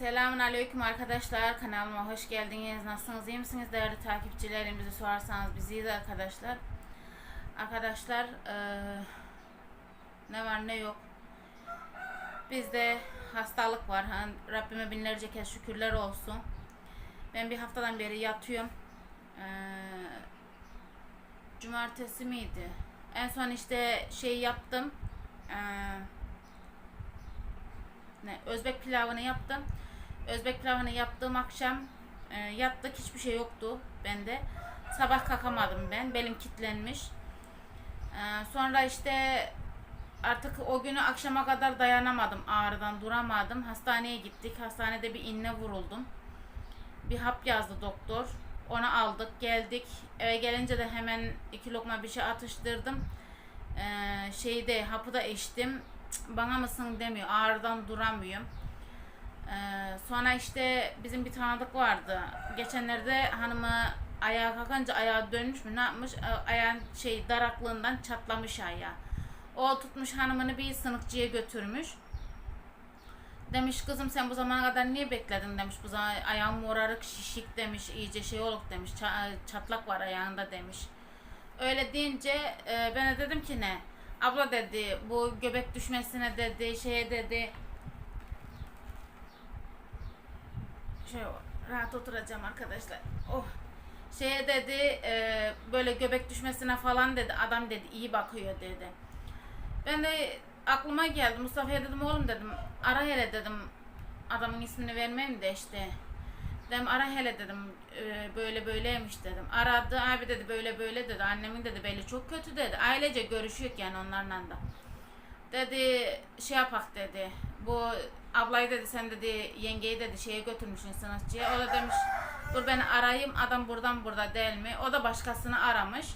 Selamun Aleyküm arkadaşlar. Kanalıma hoş geldiniz. Nasılsınız? iyi misiniz? Değerli takipçilerimizi sorarsanız biz iyiyiz arkadaşlar. Arkadaşlar eee, ne var ne yok. Bizde hastalık var. Hani Rabbime binlerce kez şükürler olsun. Ben bir haftadan beri yatıyorum. Eee, cumartesi miydi? En son işte şey yaptım. Eee ne Özbek pilavını yaptım. Özbek pilavını yaptığım akşam e, yattık hiçbir şey yoktu bende. Sabah kalkamadım ben. Belim kilitlenmiş. E, sonra işte artık o günü akşama kadar dayanamadım. Ağrıdan duramadım. Hastaneye gittik. Hastanede bir inne vuruldum. Bir hap yazdı doktor. Onu aldık, geldik. Eve gelince de hemen iki lokma bir şey atıştırdım. Ee, şeyde hapı da içtim. Bana mısın demiyor. Ağrıdan duramıyorum. Ee, sonra işte bizim bir tanıdık vardı. Geçenlerde hanımı ayağa kalkınca ayağı dönmüş mü ne yapmış? A- Ayağın şey daraklığından çatlamış ayağı. O tutmuş hanımını bir sınıfçıya götürmüş. Demiş kızım sen bu zamana kadar niye bekledin demiş. Bu zaman ayağım morarık şişik demiş. iyice şey oluk demiş. ça- çatlak var ayağında demiş. Öyle deyince e, ben de dedim ki ne? Abla dedi bu göbek düşmesine dedi şeye dedi şey rahat oturacağım arkadaşlar. Oh. Şeye dedi e, böyle göbek düşmesine falan dedi adam dedi iyi bakıyor dedi. Ben de aklıma geldi Mustafa'ya dedim oğlum dedim ara hele dedim adamın ismini vermeyeyim de işte. Dedim ara hele dedim e, böyle böyleymiş dedim. Aradı abi dedi böyle böyle dedi annemin dedi beli çok kötü dedi. Ailece görüşüyor yani onlarla da. Dedi şey yapak dedi. Bu ablayı dedi sen dedi yengeyi dedi şeye götürmüşsün sanatçıya. O da demiş dur ben arayayım adam buradan burada değil mi? O da başkasını aramış.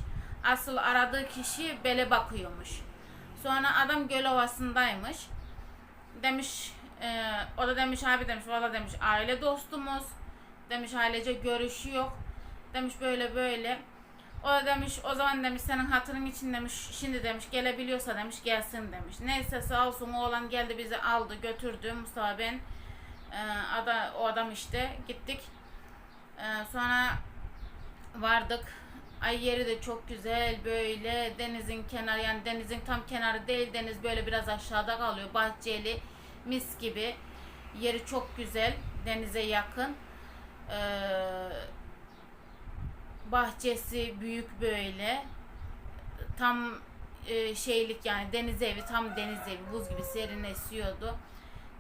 Asıl aradığı kişi bele bakıyormuş. Sonra adam göl ovasındaymış. Demiş e, o da demiş abi demiş valla demiş aile dostumuz. Demiş ailece görüşüyor. Demiş böyle böyle. O da demiş o zaman demiş senin hatırın için demiş şimdi demiş gelebiliyorsa demiş gelsin demiş. Neyse sağ olsun oğlan geldi bizi aldı götürdü Mustafa ben e, ada, o adam işte gittik. E, sonra vardık. Ay yeri de çok güzel böyle denizin kenarı yani denizin tam kenarı değil deniz böyle biraz aşağıda kalıyor bahçeli mis gibi yeri çok güzel denize yakın Ee, bahçesi büyük böyle tam e, şeylik yani deniz evi tam deniz evi buz gibi serin esiyordu.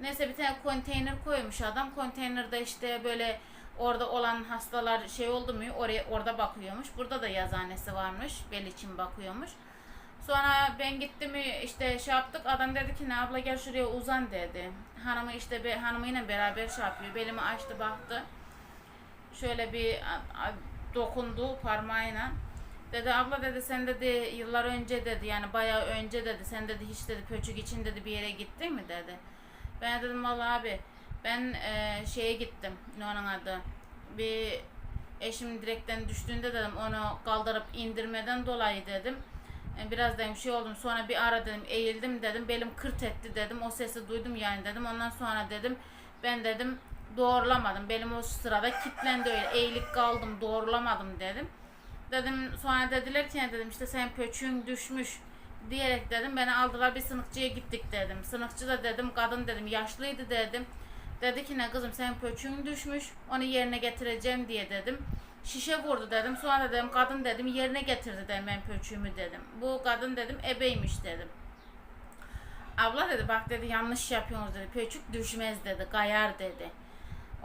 Neyse bir tane konteyner koymuş adam. Konteynerde işte böyle orada olan hastalar şey oldu mu oraya orada bakıyormuş. Burada da yazanesi varmış. Bel için bakıyormuş. Sonra ben gittim işte şey yaptık. Adam dedi ki ne abla gel şuraya uzan dedi. Hanımı işte be, hanımıyla beraber şey yapıyor. Belimi açtı baktı. Şöyle bir dokundu parmağıyla. Dedi abla dedi sen dedi yıllar önce dedi yani bayağı önce dedi. Sen dedi hiç dedi pöçük için dedi bir yere gittin mi? dedi. Ben dedim vallahi abi ben e, şeye gittim ne onun adı. Bir eşim direkten düştüğünde dedim onu kaldırıp indirmeden dolayı dedim. E, Biraz dedim şey oldum. Sonra bir ara dedim eğildim dedim. Belim kırt etti dedim. O sesi duydum yani dedim. Ondan sonra dedim ben dedim doğrulamadım belim o sırada kilitlendi öyle eğilik kaldım doğrulamadım dedim. Dedim sonra dediler ki dedim işte sen pöçüğün düşmüş diyerek dedim beni aldılar bir sınıfçıya gittik dedim. Sınıfçı da dedim kadın dedim yaşlıydı dedim. Dedi ki ne kızım sen pöçüğün düşmüş onu yerine getireceğim diye dedim. Şişe vurdu dedim. Sonra dedim kadın dedim yerine getirdi dedim ben pöçüğümü dedim. Bu kadın dedim ebeymiş dedim. Abla dedi bak dedi yanlış yapıyorsunuz dedi. Pöçük düşmez dedi. Kayar dedi.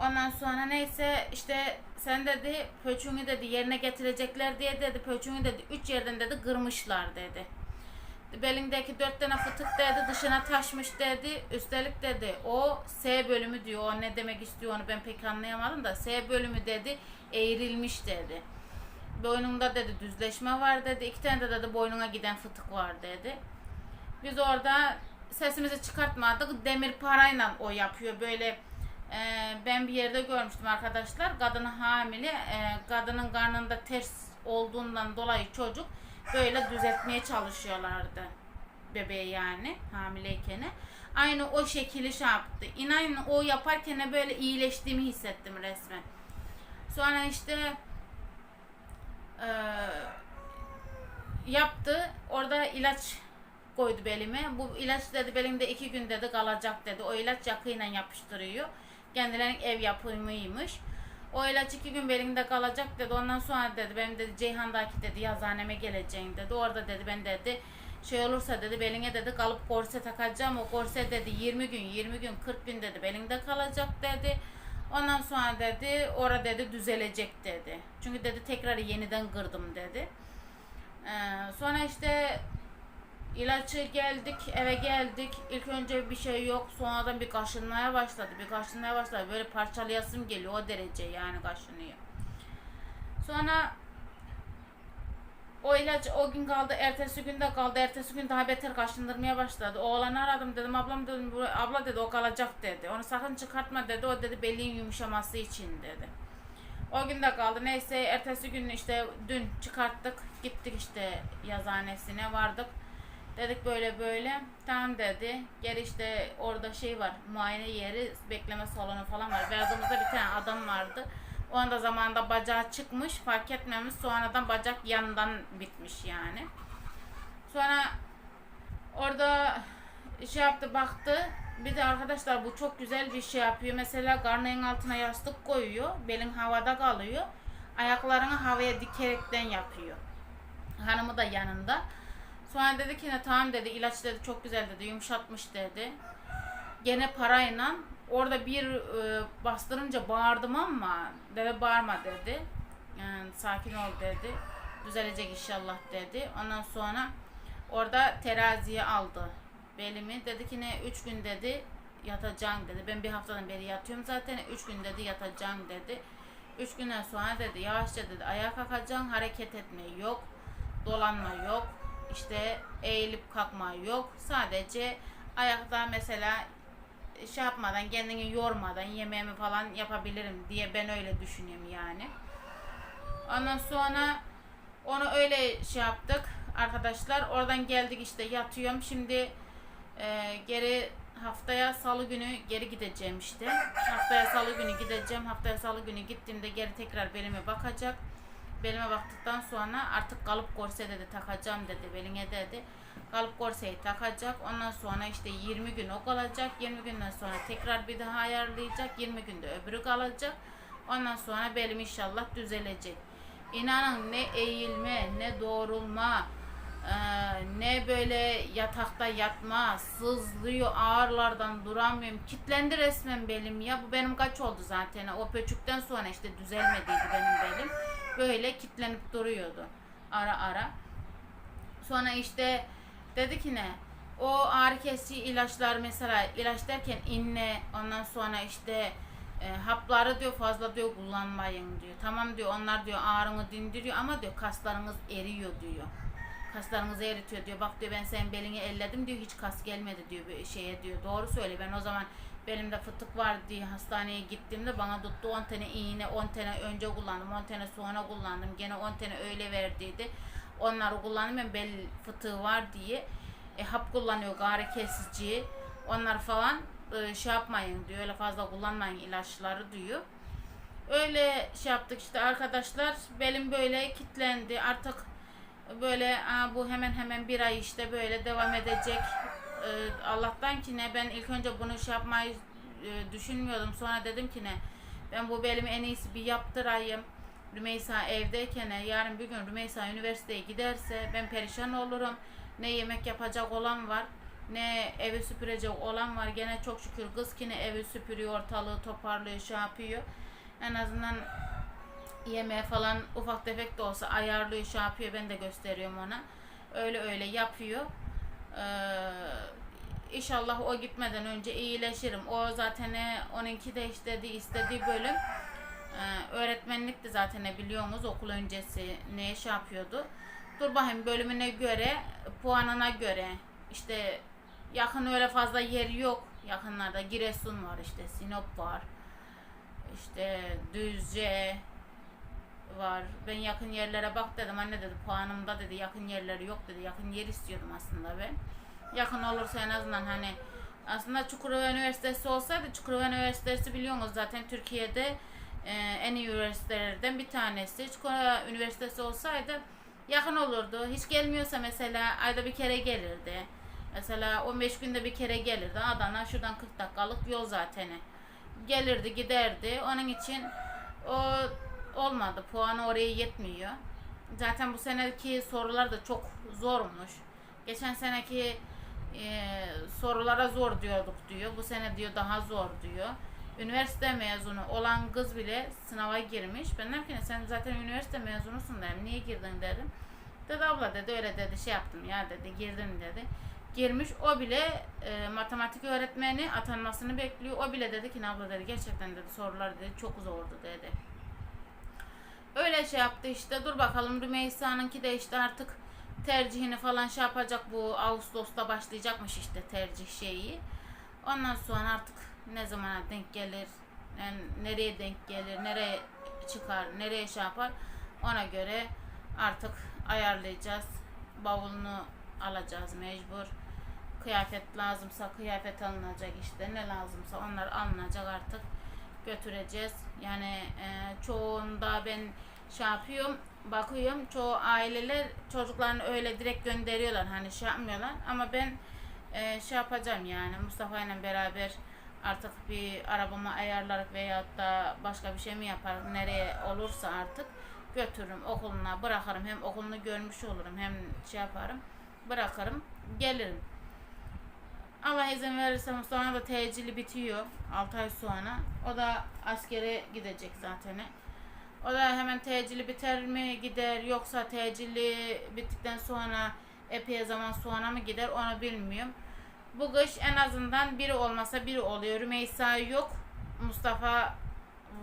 Ondan sonra neyse işte sen dedi pöçüğünü dedi yerine getirecekler diye dedi pöçüğünü dedi üç yerden dedi kırmışlar dedi. Belindeki dört tane fıtık dedi dışına taşmış dedi. Üstelik dedi o S bölümü diyor. O ne demek istiyor onu ben pek anlayamadım da S bölümü dedi eğrilmiş dedi. Boynumda dedi düzleşme var dedi. İki tane de dedi boynuna giden fıtık var dedi. Biz orada sesimizi çıkartmadık. Demir parayla o yapıyor. Böyle e, ben bir yerde görmüştüm arkadaşlar. Kadını hamile. e, kadının karnında ters olduğundan dolayı çocuk böyle düzeltmeye çalışıyorlardı. Bebeği yani hamileyken. aynı o şekilde şey yaptı. İnanın o yaparken böyle iyileştiğimi hissettim resmen. Sonra işte eee, yaptı. Orada ilaç koydu belime. Bu ilaç dedi belimde iki gün dedi kalacak dedi. O ilaç yakıyla yapıştırıyor. Kendilerinin ev yapımıymış. O ilaç iki gün belimde kalacak dedi. Ondan sonra dedi benim dedi Ceyhan'daki dedi yazhaneme geleceğim dedi. Orada dedi ben dedi şey olursa dedi beline dedi kalıp korse takacağım. O korse dedi 20 gün 20 gün 40 gün dedi belinde kalacak dedi. Ondan sonra dedi orada dedi düzelecek dedi. Çünkü dedi tekrar yeniden kırdım dedi. Ee, sonra işte İlaçı geldik, eve geldik. İlk önce bir şey yok. Sonradan bir kaşınmaya başladı. Bir kaşınmaya başladı. Böyle parçalayasım geliyor o derece yani kaşınıyor. Sonra o ilaç o gün kaldı, ertesi gün de kaldı. Ertesi gün daha beter kaşındırmaya başladı. Oğlanı aradım dedim, ablam dedim, abla dedi o kalacak dedi. Onu sakın çıkartma dedi, o dedi belin yumuşaması için dedi. O gün de kaldı. Neyse ertesi gün işte dün çıkarttık. Gittik işte yazhanesine vardık. Dedik böyle böyle. Tamam dedi. Geri işte orada şey var. Muayene yeri, bekleme salonu falan var. Verdiğimizde bir tane adam vardı. O anda zamanında bacağı çıkmış. Fark etmemiş. Sonradan bacak yanından bitmiş yani. Sonra orada şey yaptı baktı. Bir de arkadaşlar bu çok güzel bir şey yapıyor. Mesela karnının altına yastık koyuyor. Belin havada kalıyor. Ayaklarını havaya dikerekten yapıyor. Hanımı da yanında. Sonra dedi ki ne tamam dedi ilaç dedi çok güzel dedi yumuşatmış dedi. Gene parayla orada bir e, bastırınca bağırdım ama dedi bağırma dedi. Yani sakin ol dedi. Düzelecek inşallah dedi. Ondan sonra orada teraziye aldı belimi. Dedi ki ne 3 gün dedi yatacağım dedi. Ben bir haftadan beri yatıyorum zaten. 3 gün dedi yatacağım dedi. 3 günden sonra dedi yavaşça dedi ayağa kalkacaksın hareket etme yok. Dolanma yok. İşte eğilip kalkma yok. Sadece ayakta mesela şey yapmadan kendini yormadan yemeğimi falan yapabilirim diye ben öyle düşünüyorum yani. Ondan sonra onu öyle şey yaptık arkadaşlar. Oradan geldik işte yatıyorum. Şimdi e, geri haftaya salı günü geri gideceğim işte. Haftaya salı günü gideceğim. Haftaya salı günü gittiğimde geri tekrar belime bakacak. Belime baktıktan sonra artık kalıp korse dedi takacağım dedi beline dedi. Kalıp korseyi takacak. Ondan sonra işte 20 gün o kalacak. 20 günden sonra tekrar bir daha ayarlayacak. 20 günde öbürü kalacak. Ondan sonra belim inşallah düzelecek. İnanın ne eğilme, ne doğrulma, eee, ne böyle yatakta yatma, sızlıyor ağırlardan duramıyorum. Kitlendi resmen belim ya. Bu benim kaç oldu zaten. O pöçükten sonra işte düzelmediydi benim belim. Böyle kitlenip duruyordu ara ara. Sonra işte dedi ki ne? O ağrı kesici ilaçlar mesela ilaç derken inne ondan sonra işte e, hapları diyor fazla diyor kullanmayın diyor. Tamam diyor onlar diyor ağrını dindiriyor ama diyor kaslarınız eriyor diyor. Kaslarınızı eritiyor diyor. Bak diyor ben senin belini elledim diyor hiç kas gelmedi diyor şeye diyor. Doğru söyle ben o zaman belimde fıtık var diye hastaneye gittiğimde bana tuttu 10 tane iğne 10 tane önce kullandım 10 tane sonra kullandım gene 10 tane öyle verdiydi. Onları kullandım ben bel fıtığı var diye. E, hap kullanıyor ağrı kesici onlar falan e, şey yapmayın diyor öyle fazla kullanmayın ilaçları diyor. Öyle şey yaptık işte arkadaşlar belim böyle kitlendi artık böyle aa, bu hemen hemen bir ay işte böyle devam edecek. Ee, Allah'tan ki ne ben ilk önce bunu şey yapmayı e, düşünmüyordum. Sonra dedim ki ne ben bu belimi en iyisi bir yaptırayım. Rümeysa evdeyken yarın bir gün Rümeysa üniversiteye giderse ben perişan olurum. Ne yemek yapacak olan var ne evi süpürecek olan var. Gene çok şükür kız ki ne evi süpürüyor, ortalığı toparlıyor, şey yapıyor. En azından yemeğe falan ufak tefek de olsa ayarlıyor, şey yapıyor. Ben de gösteriyorum ona. Öyle öyle yapıyor. Ee, inşallah o gitmeden önce iyileşirim. O zaten e, onunki de istediği, istediği bölüm ee, öğretmenlikti zaten e, biliyorsunuz okul öncesi ne şey yapıyordu. Dur bakayım bölümüne göre, puanına göre işte yakın öyle fazla yer yok. Yakınlarda Giresun var işte, Sinop var. İşte Düzce var. Ben yakın yerlere bak dedim. Anne dedi puanımda dedi yakın yerleri yok dedi. Yakın yer istiyordum aslında ben. Yakın olursa en azından hani Aslında Çukurova Üniversitesi olsaydı Çukurova Üniversitesi biliyorsunuz zaten Türkiye'de e, en iyi üniversitelerden bir tanesi. Çukurova Üniversitesi olsaydı yakın olurdu. Hiç gelmiyorsa mesela ayda bir kere gelirdi. Mesela 15 günde bir kere gelirdi. Adana şuradan 40 dakikalık yol zaten. Gelirdi giderdi. Onun için o olmadı. Puanı oraya yetmiyor. Zaten bu seneki sorular da çok zormuş. Geçen seneki e, sorulara zor diyorduk diyor. Bu sene diyor daha zor diyor. Üniversite mezunu olan kız bile sınava girmiş. Ben dedim ki sen zaten üniversite mezunusun dedim. Niye girdin dedim. Dedi abla dedi öyle dedi şey yaptım ya dedi girdim dedi. Girmiş o bile e, matematik öğretmeni atanmasını bekliyor. O bile dedi ki abla dedi gerçekten dedi sorular dedi çok zordu dedi. Öyle şey yaptı işte. Dur bakalım Rümeysa'nınki de işte artık tercihini falan şey yapacak bu Ağustos'ta başlayacakmış işte tercih şeyi. Ondan sonra artık ne zamana denk gelir, yani nereye denk gelir, nereye çıkar, nereye şey yapar ona göre artık ayarlayacağız. Bavulunu alacağız mecbur. Kıyafet lazımsa kıyafet alınacak işte ne lazımsa onlar alınacak artık götüreceğiz. Yani e, çoğunda ben şey yapıyorum bakıyorum. Çoğu aileler çocuklarını öyle direkt gönderiyorlar hani şey yapmıyorlar. Ama ben e, şey yapacağım yani Mustafa ile beraber artık bir arabamı ayarlar veyahut da başka bir şey mi yaparım nereye olursa artık götürürüm. Okuluna bırakırım hem okulunu görmüş olurum hem şey yaparım bırakırım gelirim Allah izin verirse Mustafa da tecili bitiyor 6 ay sonra o da askere gidecek zaten o da hemen tecili biter mi gider yoksa tecili bittikten sonra epey zaman sonra mı gider onu bilmiyorum. Bu kış en azından biri olmasa biri oluyor. Rümeysa yok. Mustafa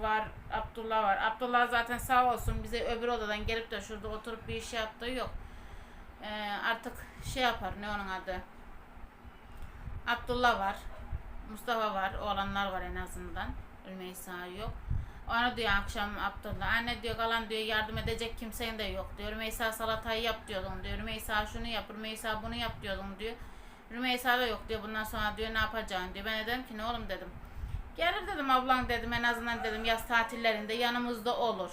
var. Abdullah var. Abdullah zaten sağ olsun bize öbür odadan gelip de şurada oturup bir iş yaptığı yok. Ee, artık şey yapar ne onun adı. Abdullah var. Mustafa var. Oğlanlar var en azından. Rümeysa yok. Onu diyor akşam Abdullah. Anne diyor kalan diyor yardım edecek kimsenin de yok diyor. Rümeysa salatayı yap diyordum diyor. Rümeysa şunu yap, Rümeysa bunu yap diyordum diyor. Rümeysa da yok diyor. Bundan sonra diyor ne yapacaksın diyor. Ben de dedim ki ne oğlum dedim. Gelir dedim ablan dedim en azından dedim yaz tatillerinde yanımızda olur.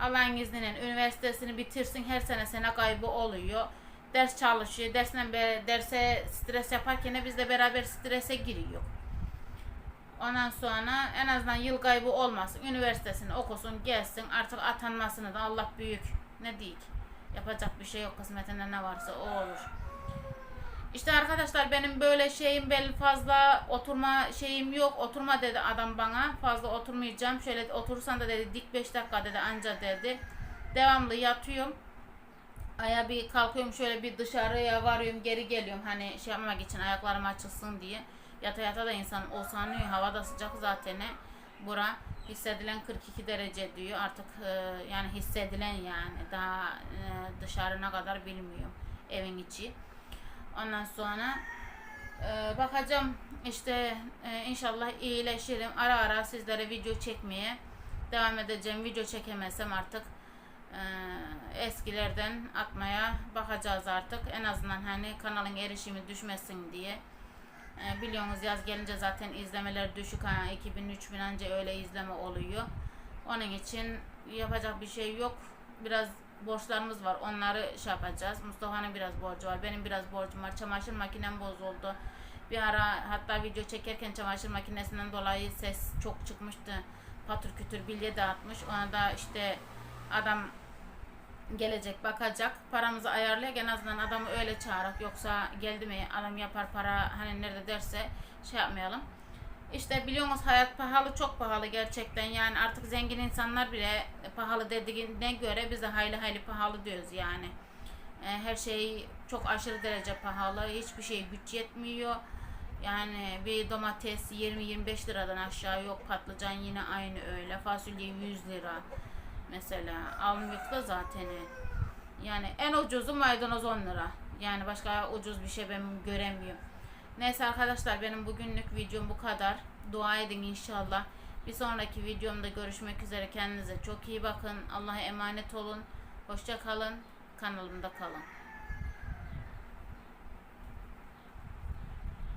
Allah'ın izniyle üniversitesini bitirsin her sene sene kaybı oluyor. Ders çalışıyor. Dersinden beri derse stres yaparken biz de beraber strese giriyor. Ondan sonra en azından yıl kaybı olmasın. Üniversitesini okusun, gelsin. Artık atanmasını da Allah büyük. Ne diyeyim? Yapacak bir şey yok. Kısmetinde ne varsa o olur. İşte arkadaşlar benim böyle şeyim belli fazla oturma şeyim yok. Oturma dedi adam bana. Fazla oturmayacağım. Şöyle oturursan da dedi dik 5 dakika dedi anca dedi. Devamlı yatıyorum. Aya bir kalkıyorum şöyle bir dışarıya varıyorum geri geliyorum. Hani şey yapmak için ayaklarım açılsın diye. Yata yata da insan o sanıyor. Hava da sıcak zaten. Bura hissedilen 42 derece diyor. Artık e, yani hissedilen yani daha e, dışarı ne kadar bilmiyorum evin içi. Ondan sonra e, bakacağım işte e, inşallah iyileşirim. Ara ara sizlere video çekmeye devam edeceğim. Video çekemezsem artık eskilerden atmaya bakacağız artık. En azından hani kanalın erişimi düşmesin diye. E, biliyorsunuz yaz gelince zaten izlemeler düşük. Ha, 2000-3000 anca öyle izleme oluyor. Onun için yapacak bir şey yok. Biraz borçlarımız var. Onları şey yapacağız. Mustafa'nın biraz borcu var. Benim biraz borcum var. Çamaşır makinem bozuldu. Bir ara hatta video çekerken çamaşır makinesinden dolayı ses çok çıkmıştı. Patır kütür bilye dağıtmış. Ona da işte adam gelecek bakacak. Paramızı ayarlayak en azından adamı öyle çağırak. Yoksa geldi mi adam yapar para hani nerede derse şey yapmayalım. İşte biliyorsunuz hayat pahalı çok pahalı gerçekten yani artık zengin insanlar bile pahalı dediğine göre biz de hayli hayli pahalı diyoruz yani. E, her şey çok aşırı derece pahalı hiçbir şey güç yetmiyor. Yani bir domates 20-25 liradan aşağı yok patlıcan yine aynı öyle fasulye 100 lira mesela almıyorsa zaten yani en ucuzu maydanoz 10 lira yani başka ucuz bir şey ben göremiyorum. Neyse arkadaşlar benim bugünlük videom bu kadar. Dua edin inşallah. Bir sonraki videomda görüşmek üzere. Kendinize çok iyi bakın. Allah'a emanet olun. Hoşça kalın. Kanalımda kalın.